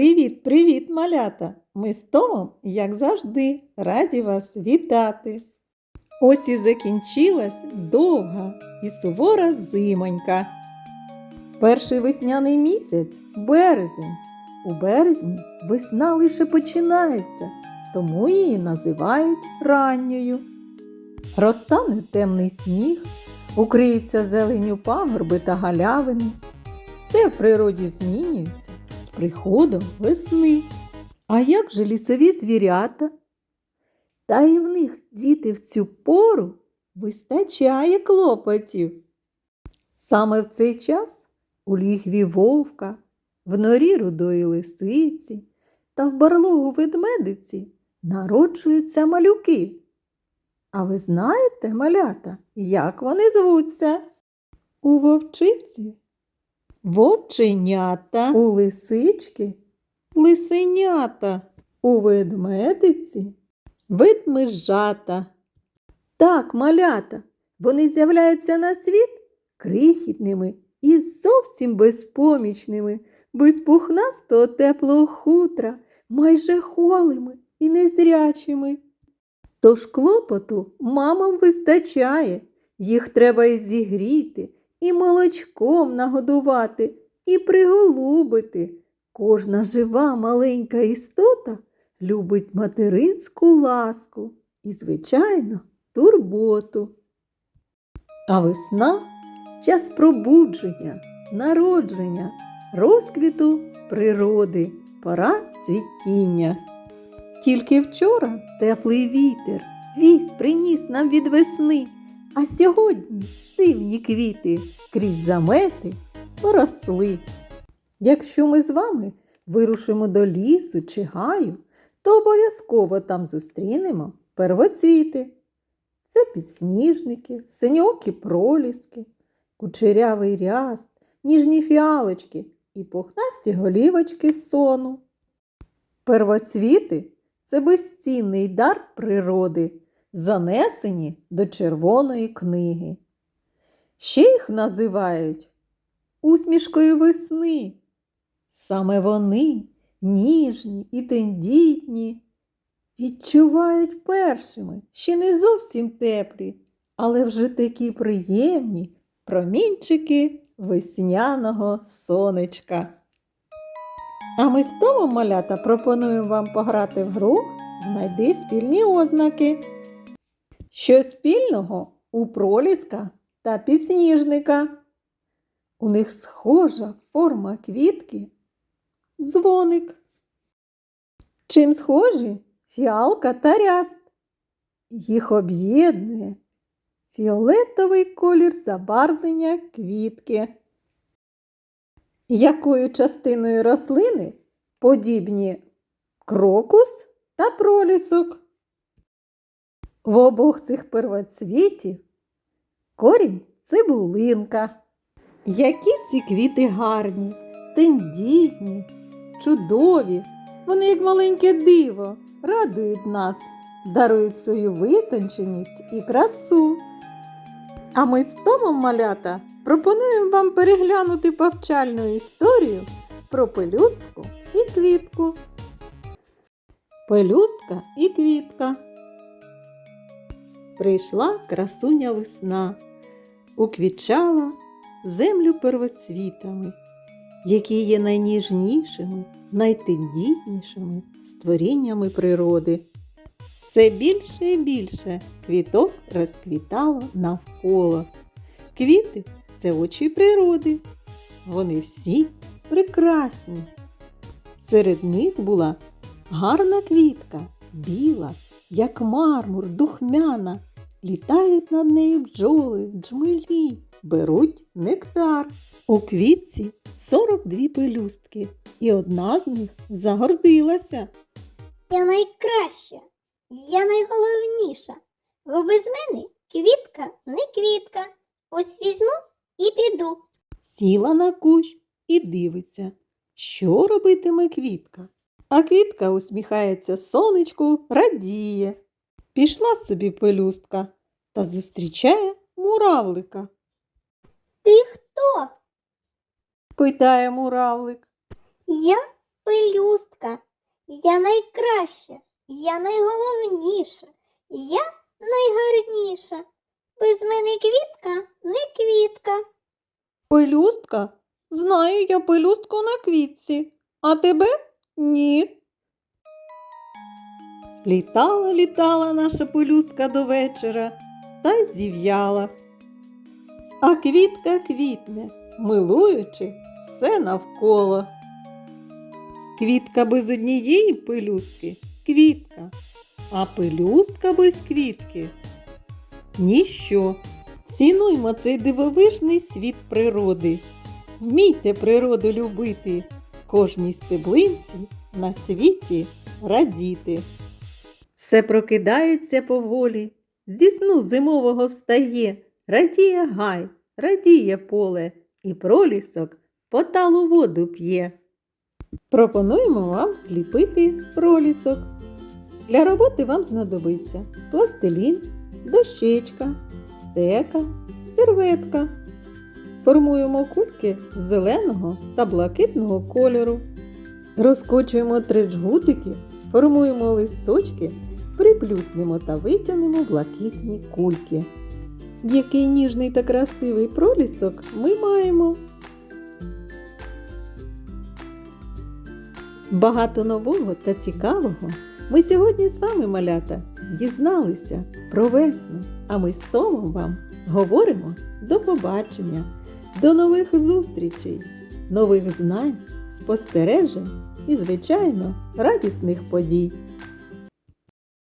Привіт, привіт, малята! Ми з Томом, як завжди, раді вас вітати. Ось і закінчилась довга і сувора зимонька. Перший весняний місяць березень. У березні весна лише починається, тому її називають ранньою. Розтане темний сніг, укриється зеленю пагорби та галявини. Все в природі змінюється приходом весни. А як же лісові звірята? Та і в них діти в цю пору вистачає клопотів. Саме в цей час у лігві вовка, в норі рудої лисиці та в барлогу ведмедиці народжуються малюки. А ви знаєте, малята, як вони звуться? У вовчиці вовченята, у лисички лисенята, у ведмедиці ведмежата. Так, малята, вони з'являються на світ крихітними і зовсім безпомічними, без пухнастого теплого хутра, майже голими і незрячими. Тож клопоту мамам вистачає, їх треба і зігріти, і молочком нагодувати, і приголубити. Кожна жива маленька істота любить материнську ласку і, звичайно, турботу. А весна час пробудження, народження, розквіту природи, пора цвітіння. Тільки вчора теплий вітер, вість приніс нам від весни, а сьогодні дивні квіти крізь замети поросли. Якщо ми з вами вирушимо до лісу чи гаю, то обов'язково там зустрінемо первоцвіти. Це підсніжники, синьокі проліски, кучерявий ряст, ніжні фіалочки і пухнасті голівочки сону. Первоцвіти це безцінний дар природи, занесені до червоної книги. Ще їх називають усмішкою весни. Саме вони, ніжні і тендітні, відчувають першими, ще не зовсім теплі, але вже такі приємні промінчики весняного сонечка. А ми з Томом малята пропонуємо вам пограти в гру Знайди спільні ознаки. Що спільного у проліска та підсніжника? У них схожа форма квітки дзвоник. Чим схожі фіалка та ряст. Їх об'єднує фіолетовий колір забарвлення квітки. Якою частиною рослини подібні крокус та пролісок? В обох цих первоцвітів корінь цибулинка. Які ці квіти гарні, тендітні, чудові, вони, як маленьке диво, радують нас, дарують свою витонченість і красу. А ми з Томом малята пропонуємо вам переглянути повчальну історію про пелюстку і квітку. Пелюстка і квітка. Прийшла красуня весна, уквічала землю первоцвітами, які є найніжнішими, найтендітнішими створіннями природи. Все більше і більше квіток розквітало навколо. Квіти це очі природи. Вони всі прекрасні. Серед них була гарна квітка, біла, як мармур, духмяна. Літають над нею бджоли, джмелі, беруть нектар. У квітці 42 пелюстки, і одна з них загордилася. Я найкраща, я найголовніша, бо без мене квітка не квітка. Ось візьму і піду. Сіла на кущ і дивиться, що робитиме квітка. А квітка усміхається сонечку, радіє. Пішла собі пелюстка та зустрічає муравлика. Ти хто? Питає муравлик. Я пелюстка. Я найкраща, я найголовніша, я найгарніша. Без мене квітка не квітка. Пелюстка? Знаю я пелюстку на квітці, а тебе ні. Літала, літала наша пелюстка до вечора та зів'яла. А квітка квітне, милуючи все навколо. Квітка без однієї пелюстки квітка, а пелюстка без квітки ніщо. Цінуймо цей дивовижний світ природи. Вмійте природу любити, кожній стеблинці на світі радіти. Все прокидається поволі, зі сну зимового встає, радіє гай, радіє поле, і пролісок поталу воду п'є. Пропонуємо вам зліпити пролісок. Для роботи вам знадобиться пластилін, дощечка, стека, серветка. Формуємо кульки з зеленого та блакитного кольору. Розкочуємо три джгутики, формуємо листочки, приплюснемо та витягнемо блакитні кульки. Який ніжний та красивий пролісок ми маємо. Багато нового та цікавого ми сьогодні з вами, малята, дізналися про весну, а ми з Томом вам говоримо до побачення, до нових зустрічей, нових знань, спостережень і, звичайно, радісних подій.